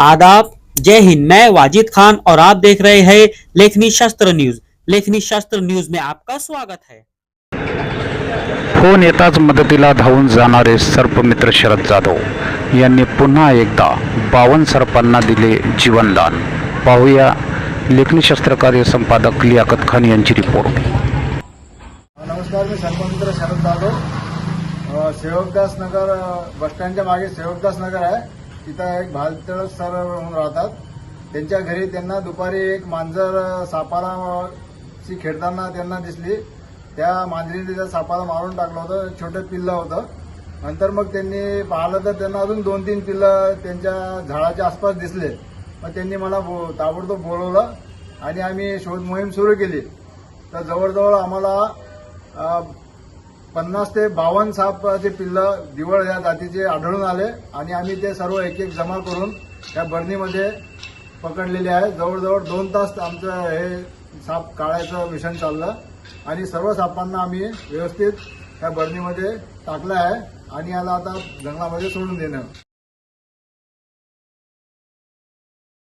आदाब। जय हिंद मैं वाजिद खान और आप देख रहे हैं लेखनी शास्त्र न्यूज़। लेखनी शास्त्र न्यूज़ में आपका स्वागत है। फ़ोन येताच मदतीला धावून जाणारे सर्पमित्र शरद जाधव यांनी पुन्हा एकदा बावन सर्पांना दिले जीवनदान. पाहूया लेखनी शस्त्रकार्य संपादक लियाकत खान यांची रिपोर्ट. नमस्कार मी संतमित्र शरद जाधव सेवकदास नगर अ, बसस्टँडच्या मागे सेवकदास नगर आहे. तिथं एक भालतळ सर म्हणून राहतात. त्यांच्या घरी त्यांना दुपारी एक मांजर सापाराशी खेळताना त्यांना दिसली. त्या मांजरीने त्या सापाला मारून टाकलं होतं. छोटं पिल्लं होतं. नंतर मग त्यांनी पाहिलं तर त्यांना अजून दोन तीन पिल्लं त्यांच्या झाडाच्या आसपास दिसले. मग त्यांनी मला बो ताबडतोब बोलवलं आणि आम्ही शोध मोहीम सुरू केली. तर जवळजवळ आम्हाला पन्नास ते बावन्न सापाचे पिल्लं दिवळ या जातीचे आढळून आले आणि आम्ही ते सर्व एक एक जमा करून त्या बर्नीमध्ये पकडलेले आहे. जवळजवळ दोन तास आमचं हे साप काढायचं मिशन चाललं आणि सर्व सापांना आम्ही व्यवस्थित त्या बर्नीमध्ये टाकलं आहे आणि याला आता जंगलामध्ये सोडून देणं.